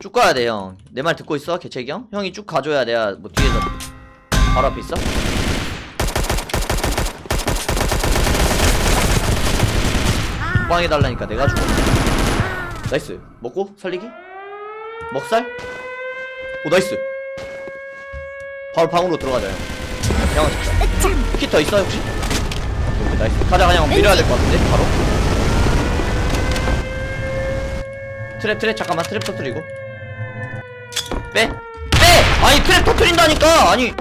쭉 가야 돼 형. 내 말 듣고 있어 개책이 형? 형이 쭉 가줘야 내가 뭐 뒤에서 바로 앞에 있어? 빵해 달라니까 내가 죽어. 나이스. 먹고 살리기? 먹살? 오 나이스. 바로 방으로 들어가자 형. 형은 진짜. 키더 있어 혹시? 오케이, 나이스. 가자 그냥 밀어야 될 것 같은데 바로. 트랩 트랩 잠깐만 트랩 터트리고. 빼. 빼. 아니 트랩 터트린다니까. 아니.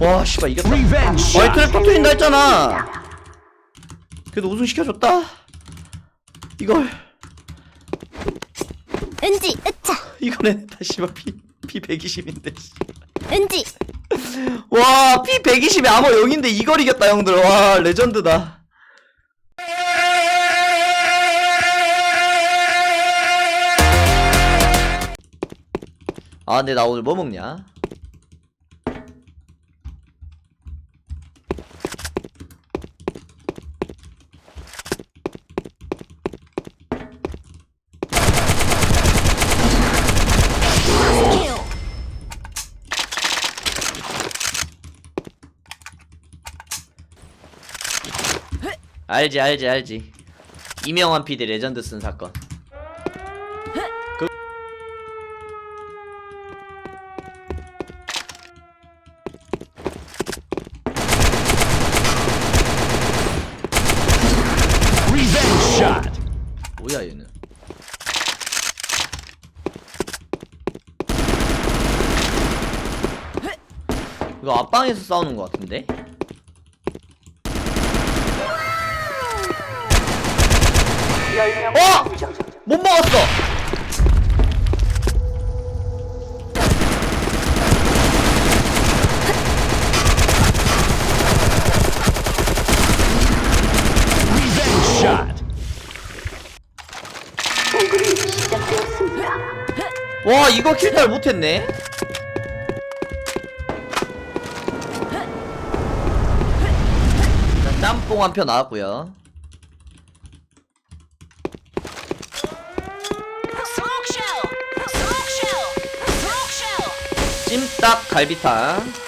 와 씨발 이겼다. 와이. 트랩 터트린다 했잖아. 그래도 우승 시켜줬다. 이걸 은지 으차 이거는 다시 피, 피 120인데 은지 와피 120에 아머 0인데 이걸 이겼다 형들. 와 레전드다. 아 근데 나 오늘 뭐 먹냐 킬 알지 알지 알지 이명환 PD 레전드 쓴 사건 그... Revenge shot. 뭐야 얘는 이거 앞방에서 싸우는 것 같은데? 어! 못 먹었어! 와 이거 킬달 못했네? 자, 짬뽕 한 표 나왔고요 딱 갈비탕.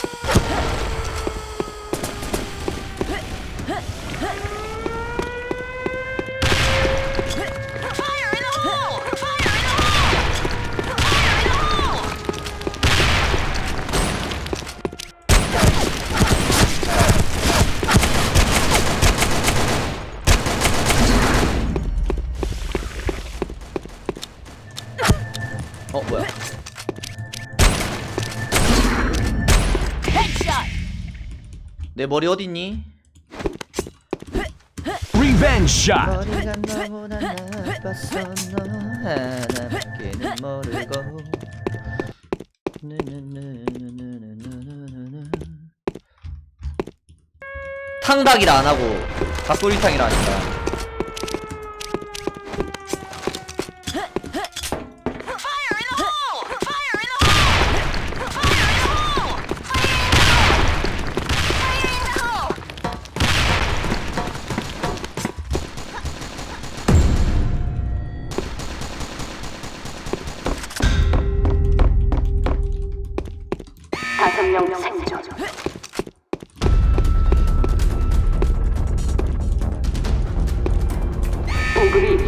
내 머리 어딨니? Revenge shot. 머리가 너보다 나빴어 너 하나밖에는 모르고 느느느느느느느느느. 탕닭이라 안 하고 닭도리탕이라 하니까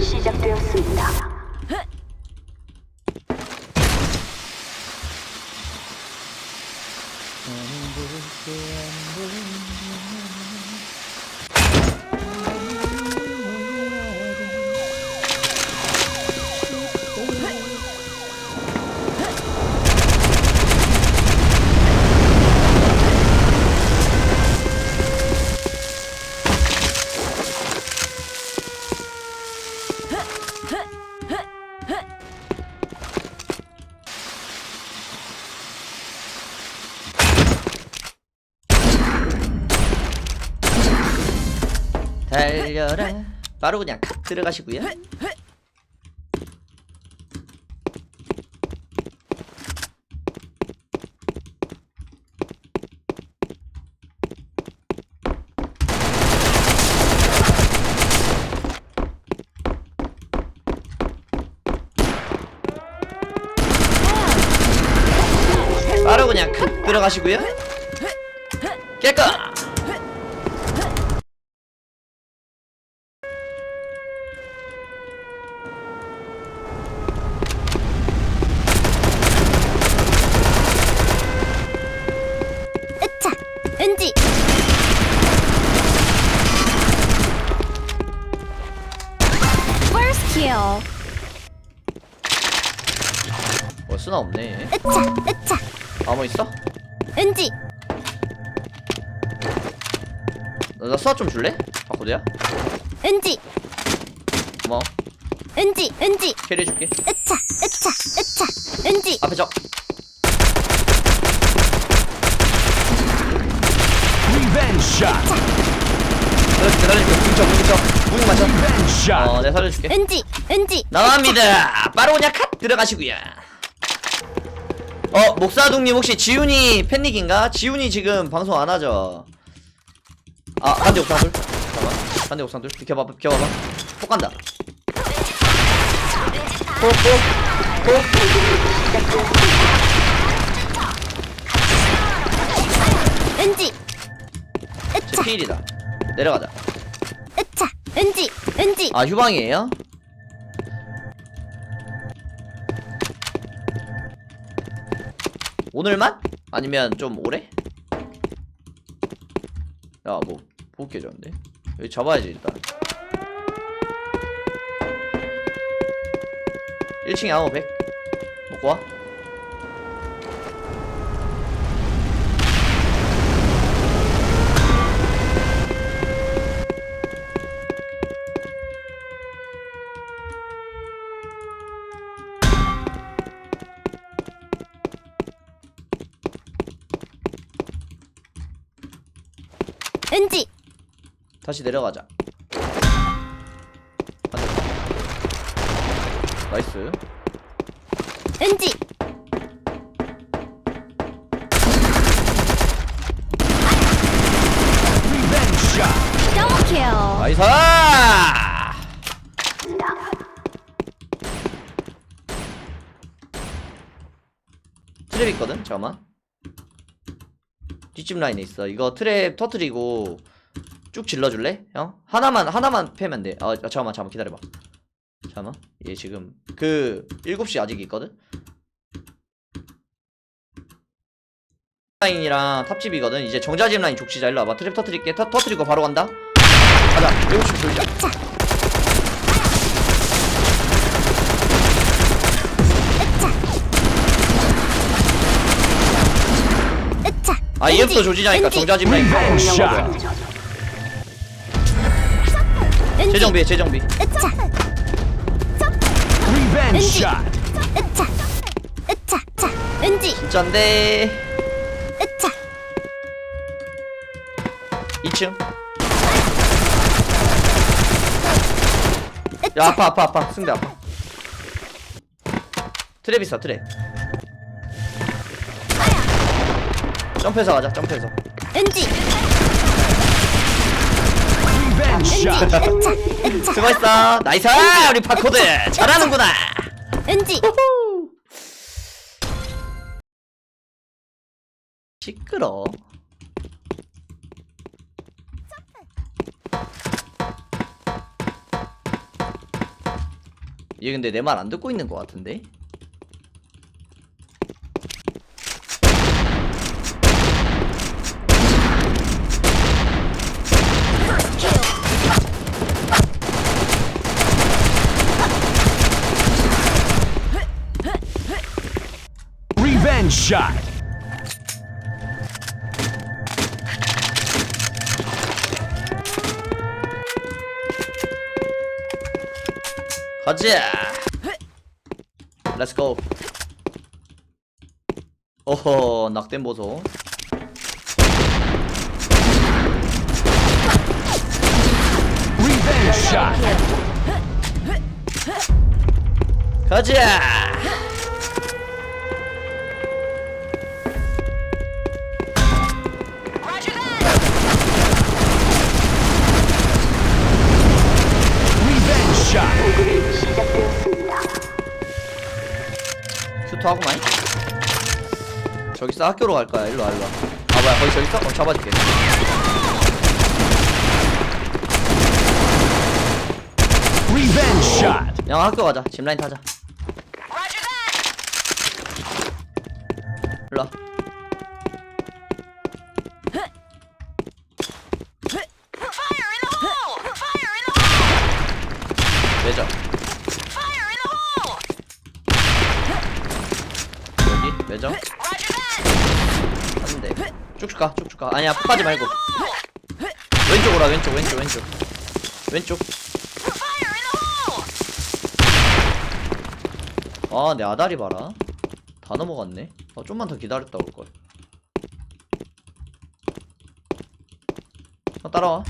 시작되었습니다. 어라 바로 그냥 들어가시고요. 바로 그냥 들어가시고요. 깨끗! 뭐 쓰나 없네. 으차 으차. 아무 있어? 은지. 나, 나 수학 좀 줄래? 바코드야? 은지. 고마워. 은지 은지. 캐리 해줄게. 으차 으차 으차. 은지. 앞에 적. Revenge shot. 살려줄게 살려줄게. 궁쳐 궁쳐 궁 맞춰. 어 내가 살려줄게. 은지 은지. 나갑니다. 빠르고냐 컷 들어가시고요 어 목사동님 혹시 지훈이 팬닉인가? 지훈이 지금 방송 안 하죠? 아 반대 옥상돌 잠깐만. 반대 옥상돌 비켜봐 비켜봐봐. 폭 간다. 은지. 제 으차 필이다. 내려가자. 으차. 은지. 은지. 아 휴방이에요? 오늘만? 아니면 좀 오래? 야뭐 보고 깨졌는데 여기 잡아야지 일단 1층에 아무 100 먹고 와 은지 다시 내려가자. 반대. 나이스. 은지. 나이스! 트랩 있거든? 잠깐만. 뒷집 라인에 있어. 이거 트랩 터트리고 쭉 질러줄래? 형? 하나만 하나만 패면 돼. 아 잠깐만 잠깐만 기다려봐. 잠깐만. 얘 지금 그 7시 아직 있거든? 라인이랑 탑집이거든. 이제 정자집 라인 족치자. 일로 와봐. 트랩 터트릴게. 터, 터트리고 바로 간다. 가자. 7시 돌자. 아 EM도 조지자니까 정자집 라인 재정비해 재정비. 으차. shot. 으차. 으차. 차 은지. 진짠데. 으차. 2층. 야 아파 아파 아파. 승대 아파. 트랩 있어 트랩. 점프해서 가자 점프해서. 은지 은지. 으차 으차 수고했어. 나이스. 우리 파코드 잘하는구나. 은지. 시끄러. 얘 근데 내 말 안 듣고 있는 것 같은데 Revenge shot. 가자 렛츠고 오호 낙댐 보소 Revenge shot. 가자 큐트 하고만 저기 있어 학교로 갈 거야 일로 와 일로 와. 아 뭐야 거기 저기 있어? 어 잡아줄게. Revenge shot. 양 학교 가자. 짚 라인 타자. Roger that. 일로 와. Fire in 매점. 한대. 쭉쭉 가. 쭉쭉 가. 아니야 폭 가지 말고. 왼쪽 오라 왼쪽 왼쪽 왼쪽. 왼쪽. 아, 내 아다리 봐라. 다 넘어갔네. 아, 좀만 더 기다렸다 올 걸. 어, 따라와.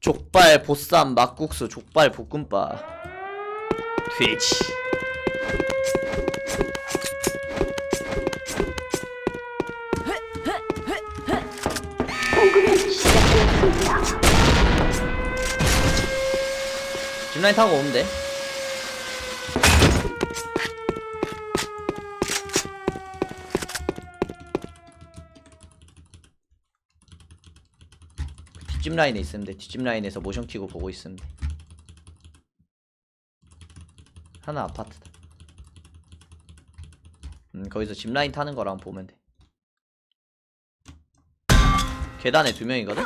족발, 보쌈, 막국수, 족발, 볶음밥. 돼지. 짚라인 타고 오면 돼. 뒷집 라인에 있으면 돼. 뒷집 라인에서 모션 키고 보고 있으면 돼. 하나 아파트다. 음, 거기서 집 라인 타는 거랑 보면 돼. 계단에 두 명이거든?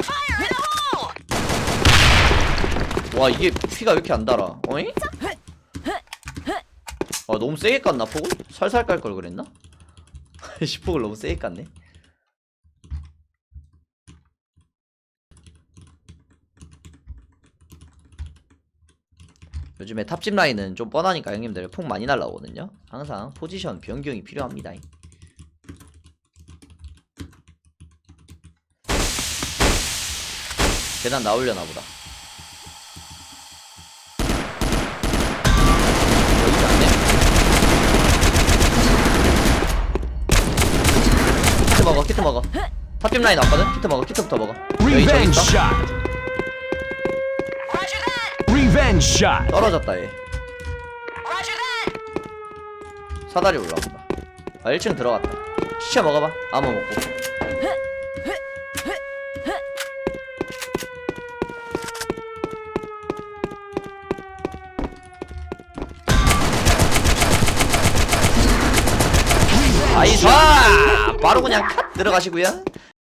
와 이게 피가 왜 이렇게 안 달아 어잉? 아 너무 세게 깠나 폭을? 살살 깔 걸 그랬나? 시폭을 너무 세게 깠네 요즘에 탑집 라인은 좀 뻔하니까 형님들 폭 많이 날라오거든요 항상 포지션 변경이 필요합니다 계단 나오려나 보다 여기지 않네? 키트 먹어 키트 먹어 탑집 라인 왔거든? 키트 먹어 키트부터 먹어 여기 저기 Revenge 있어 shot. Roger that. Revenge shot. 떨어졌다 얘 Roger that. 사다리 올라온다 아 1층 들어갔다 시체 먹어봐 아무 먹고 아이사 바로 그냥 컷 들어가시고요